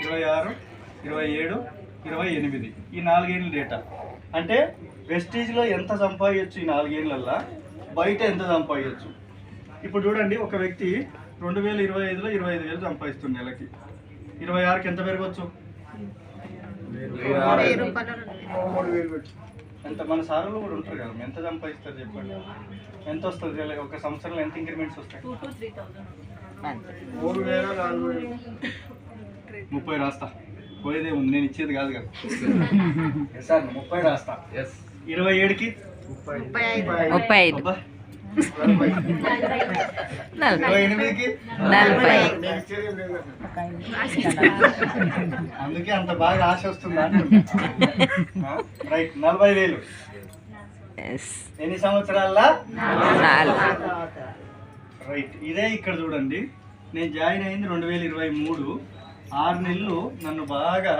ఇరవై ఆరు ఇరవై ఏడు ఇరవై ఎనిమిది. ఈ నాలుగేళ్ళ డేటా అంటే వెస్టీజ్లో ఎంత సంపాదించచ్చు ఈ నాలుగేళ్ళల్లో బయట ఎంత సంపాదించచ్చు ఇప్పుడు చూడండి ఒక వ్యక్తి రెండు వేల ఇరవై ఐదులో ఇరవై ఐదు వేలు సంపాదిస్తుంది నెలకి. ఇరవై ఆరుకి ఎంత పెరగచ్చు? ఎంత మన సార్లు కూడా ఉంటారు కదా ఎంత సంపాదిస్తారు చెప్పండి. ఎంత వస్తుంది ఒక సంవత్సరంలో ఎంత ఇంక్రిమెంట్స్ వస్తాయి? మూడు వేల నాలుగు వేలు ముప్పై రాస్తా. పోయేదే ఉంది. నేను ఇచ్చేది కాదు కదా. సార్ ముప్పై రాస్తా. ఇరవై ఏడుకి? ముప్పై ఐదు. అందుకే అంత బాగా ఆశ వస్తుందా. రైట్. నలభై వేలు. ఎస్ ఎన్ని సంవత్సరాల్లో? నాలుగు. రైట్. ఇదే ఇక్కడ చూడండి. నేను జాయిన్ అయింది రెండు వేల ఇరవై మూడు. ఆరు నెలలు నన్ను బాగా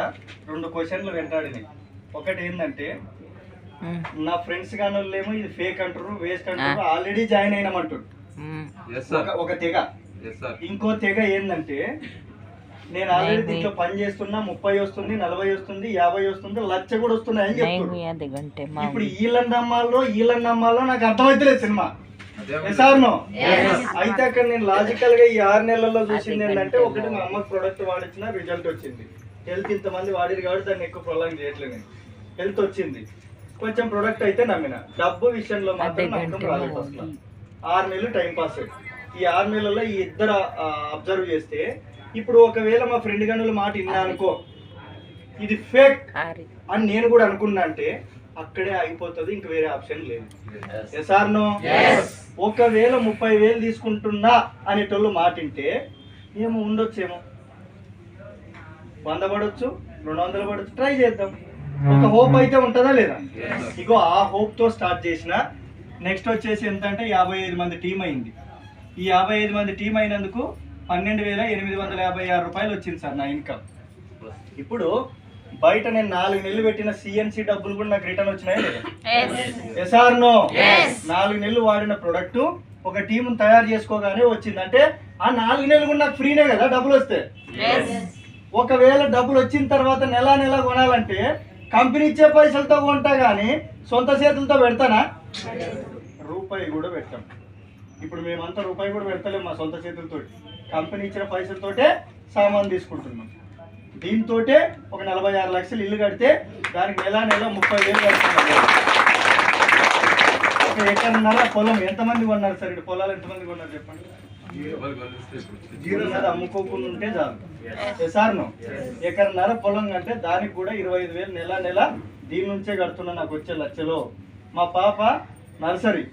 రెండు క్వశ్చన్లు వెంటాడినాయి. ఒకటి ఏంటంటే నా ఫ్రెండ్స్ కాని వాళ్ళేమో ఇది ఫేక్ అంటారు వేస్ట్ అంటారు ఆల్రెడీ జాయిన్ అయినామంటారు ఒక- ఒక తెగ. ఇంకో తెగ ఏంటంటే నేను ఆల్రెడీ దీంట్లో పని చేస్తున్నా ముప్పై వస్తుంది నలభై వస్తుంది యాభై వస్తుంది లక్ష కూడా వస్తున్నాయి అని మా ఇప్పుడు వీళ్ళని నమ్మాలో నాకు అర్థమైతలేదు సినిమా. అయితే అక్కడ నేను లాజికల్గా ఈ ఆరు నెలల్లో చూసింది ఏంటంటే ఒకటి మా అమ్మకి ప్రొడక్ట్ వాడిచ్చిన రిజల్ట్ వచ్చింది. హెల్త్ ఇంతమంది వాడిరు కాబట్టి దాన్ని ఎక్కువ ప్రొలాంగ్ చేయట్లేదు హెల్త్ వచ్చింది. కొంచెం ప్రొడక్ట్ అయితే నమ్మిన. డబ్బు విషయంలో మాత్రం నమ్మకం రాలేదు అసలు. ఆరు నెలలు టైం పాస్ ఈ ఆరు నెలల్లో ఈ ఇద్దరు అబ్జర్వ్ చేస్తే ఇప్పుడు ఒకవేళ మా ఫ్రెండ్ గనుల మాట విన్నా అనుకో ఇది ఫేక్ అని నేను కూడా అనుకున్నా అంటే అక్కడే ఆగిపోతుంది ఇంక వేరే ఆప్షన్ లేదు. ఎస్ ఆర్ నో ఒకవేళ ముప్పై వేలు తీసుకుంటున్నా అనేటోళ్ళు మాటింటే ఏమో ఉండొచ్చేమో. వంద పడవచ్చు రెండు వందలు పడవచ్చు ట్రై చేద్దాం. ఒక హోప్ అయితే ఉంటుందా లేదా? ఇగో ఆ హోప్తో స్టార్ట్ చేసిన నెక్స్ట్ వచ్చేసి ఎంత అంటే యాభై ఐదు మంది టీం అయింది. ఈ యాభై ఐదు మంది టీం అయినందుకు పన్నెండు వేల ఎనిమిది వందల యాభై ఆరు రూపాయలు వచ్చింది సార్ నా ఇన్కమ్. ఇప్పుడు బయట నేను నాలుగు నెలలు పెట్టిన సిఎన్సి డబ్బులు కూడా నాకు రిటర్న్ వచ్చినాయా లేదా? ఎస్ ఆర్ నో నాలుగు నెలలు వాడిన ప్రొడక్ట్ ఒక టీం తయారు చేసుకోగానే వచ్చింది. అంటే ఆ నాలుగు నెలలు కూడా నాకు ఫ్రీనే కదా డబ్బులు వస్తే? ఒకవేళ డబ్బులు వచ్చిన తర్వాత నెల నెల కొనాలంటే కంపెనీ ఇచ్చే పైసలతో కొంటా కానీ సొంత చేతులతో పెడతానా? రూపాయి కూడా పెట్టాం. ఇప్పుడు మేమంతా రూపాయి కూడా పెడతలేం మా సొంత చేతులతో కంపెనీ ఇచ్చిన పైసలతోటే సామాన్ తీసుకుంటున్నాం. దీంతోటే ఒక నలభై ఆరు లక్షలు ఇల్లు కడితే దానికి నెల నెల ముప్పై వేలు కడుతున్నారు ఒక ఎకరన్నర పొలం ఎంతమంది కొన్నారు సార్ ఇక్కడ పొలాలు ఎంతమంది కొన్నారు చెప్పండి? ఉన్నది అమ్ముకోకుండా ఉంటే చాలు. సార్ ఎకరన్నర పొలం కంటే దానికి కూడా ఇరవై ఐదు వేలు నెల నెల దీని నుంచే కడుతున్నా నాకు వచ్చే లక్షలో. మా పాప నర్సరీ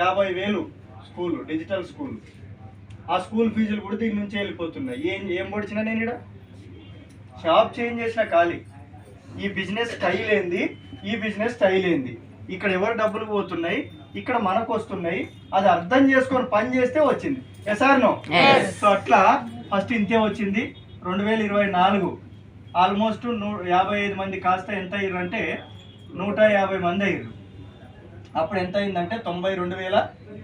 యాభై వేలు స్కూల్ డిజిటల్ స్కూల్. ఆ స్కూల్ ఫీజులు కూడా దీని నుంచే వెళ్ళిపోతున్నాయి. ఏం ఏం పొడిచినా నేను ఇక్కడ? షాప్ చేంజ్ చేసిన ఖాళీ. ఈ బిజినెస్ స్టైల్ ఏంది? ఈ బిజినెస్ స్టైల్ ఏంది? ఇక్కడ ఎవరు డబ్బులు పోతున్నాయి? ఇక్కడ మనకు వస్తున్నాయి? అది అర్థం చేసుకొని పని చేస్తే వచ్చింది. Yes or no. సో అట్లా ఫస్ట్ ఇంతే వచ్చింది. రెండు వేల ఇరవై నాలుగు. ఆల్మోస్ట్ నూ యాభై ఐదు మంది కాస్త ఎంత అయ్యారు అంటే నూట యాభై మంది అయ్యారు అప్పుడు ఎంత అయిందంటే తొంభై రెండు వేల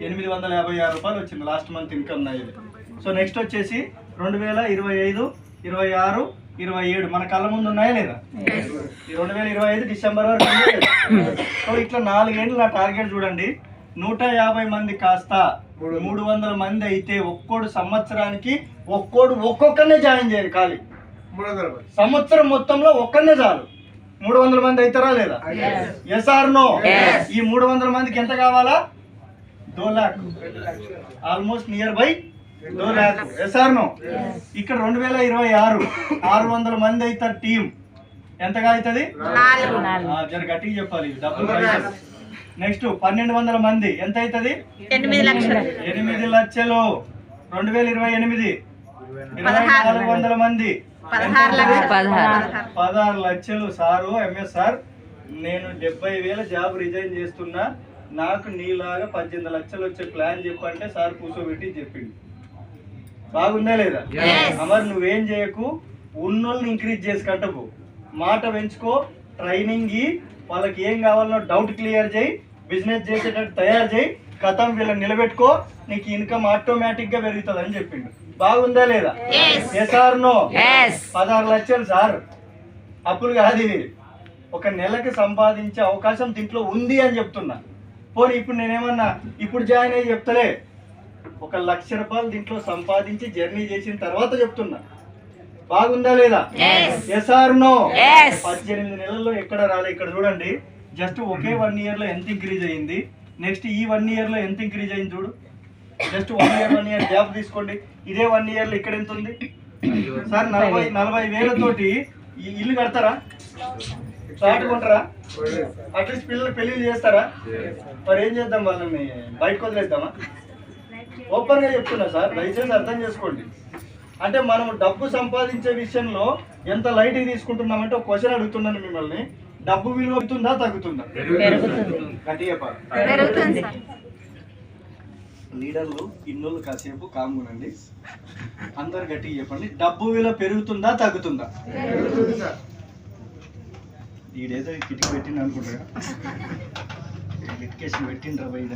ఎనిమిది వందల యాభై ఆరు రూపాయలు వచ్చింది. లాస్ట్ మంత్ ఇన్కమ్ నాది సో నెక్స్ట్ వచ్చేసి రెండు వేల ఇరవై ఐదు ఇరవై ఆరు ఇరవై ఏడు మన కళ్ళ ముందు ఉన్నాయా లేదా? ఈ రెండు వేల ఇరవై ఐదు డిసెంబర్ వరకు? సో ఇట్లా నాలుగేళ్ళు నా టార్గెట్ చూడండి. నూట యాభై మంది కాస్త మూడు వందల మంది అయితే ఒక్కోడు సంవత్సరానికి ఒక్కోడు ఒక్కొక్కరినే జాయిన్ చేయాలి ఖాళీ. సంవత్సరం మొత్తంలో ఒక్కనే చాలు. మూడు వందల మంది అవుతారా లేదా? Yes or no. ఈ మూడు వందల మందికి ఎంత కావాలా? దో లాక్. ఆల్మోస్ట్ నియర్ బై దో లాక్ ఎస్ ఆర్ నో? ఇక్కడ రెండు వేల ఇరవై ఆరు ఆరు వందల మంది అవుతారు టీం. ఎంతగా అవుతుంది? జర గట్టిగా చెప్పాలి. డబ్బులు నెక్స్ట్ పన్నెండు వందల మంది. ఎంత అవుతుంది? ఎనిమిది లక్షలు. రెండు వేల ఇరవై ఎనిమిది. ఇరవై నాలుగు వందల మంది. పదహారు లక్షలు సారు ఎంఎస్ సార్. నేను డెబ్బై వేల జాబ్ రిజైన్ చేస్తున్నా. నాకు నీలాగా పద్దెనిమిది లక్షలు వచ్చే ప్లాన్ చెప్పంటే సార్ కూర్చోబెట్టి చెప్పిండు. బాగుందా లేదా? మరి నువ్వేం చేయకు? ఉన్నోళ్ళని ఇంక్రీజ్ చేసి కట్టకు. మాట పెంచుకో ట్రైనింగ్ వాళ్ళకి ఏం కావాలనో డౌట్ క్లియర్ చేయి. బిజినెస్ చేసేటట్టు తయారు చేయి. కథం వీళ్ళని నిలబెట్టుకో. నీకు ఇన్కమ్ ఆటోమేటిక్గా పెరుగుతుంది అని చెప్పిండు. బాగుందా లేదా? Yes. Yes or no? పదహారు లక్షలు సార్. అప్పులు కాదు ఇవి ఒక నెలకి సంపాదించే అవకాశం దీంట్లో ఉంది అని చెప్తున్నా. పోనీ ఇప్పుడు నేనేమన్నా ఇప్పుడు జాయిన్ అయ్యి చెప్తలే. ఒక లక్ష రూపాయలు దీంట్లో సంపాదించి జర్నీ చేసిన తర్వాత చెప్తున్నా. బాగుందా లేదా? Yes. Yes or no. పద్దెనిమిది నెలల్లో ఎక్కడ రాలే? ఇక్కడ చూడండి. జస్ట్ ఒకే వన్ ఇయర్లో ఎంత ఇంక్రీజ్ అయింది? నెక్స్ట్ ఈ వన్ ఇయర్లో ఎంత ఇంక్రీజ్ అయింది చూడు. Just one year one year gap తీసుకోండి. ఇదే వన్ ఇయర్లో ఇక్కడ ఎంత ఉంది? సార్ నలభై నలభై వేలతోటి ఇల్లు కడతారా? ఫ్లాట్ కొంటారా? అట్లీస్ట్ పిల్లలు పెళ్ళి చేస్తారా? మరి ఏం చేద్దాం వాళ్ళని? బయటకు వదిలేద్దామా? ఓపెన్గా చెప్తున్నా సార్ దయచేసి అర్థం చేసుకోండి. అంటే మనం డబ్బు సంపాదించే విషయంలో ఎంత లైట్ తీసుకుంటున్నామంటే ఒక క్వశ్చన్ అడుగుతున్నాను మిమ్మల్ని. డబ్బు విలువ అవుతుందా తగ్గుతుందా? పెరుగుతుంది. గట్టిగా చెప్పాలి. పెరుగుతుంది సార్. లీడర్లు ఇన్నోళ్ళు కాసేపు కామునండి అందరు గట్టిగా చెప్పండి. డబ్బు విలువ పెరుగుతుందా తగ్గుతుందా? ఈడేదో కిటికీ పెట్టింది అనుకుంటారా? లిటికేషన్ పెట్టిండ్రా బయట